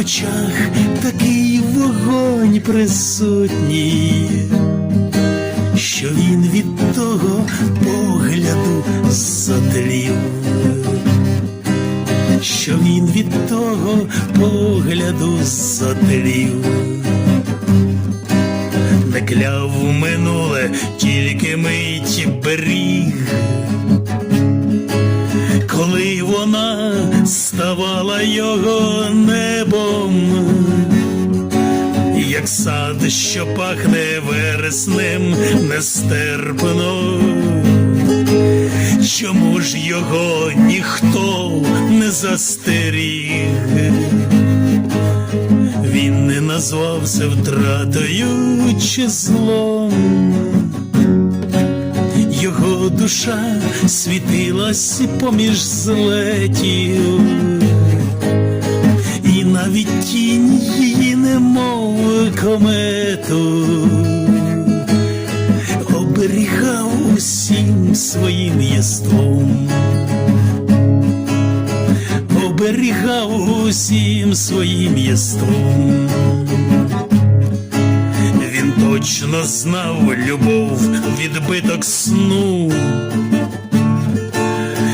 очах такий вогонь присутній, що він від того погляду затлів, що він від того погляду затлів. Не кляв минуле, тільки мить беріг коли вона ставала його небом, як сад, що пахне вереснем нестерпно. Чому ж його ніхто не застеріг? Він не назвався втратою чи злом його душа світилась поміж злетів, і навіть тінь її, немов комету, оберігав усім своїм єством, оберігав усім своїм єством. Точно знав любов, відбиток сну,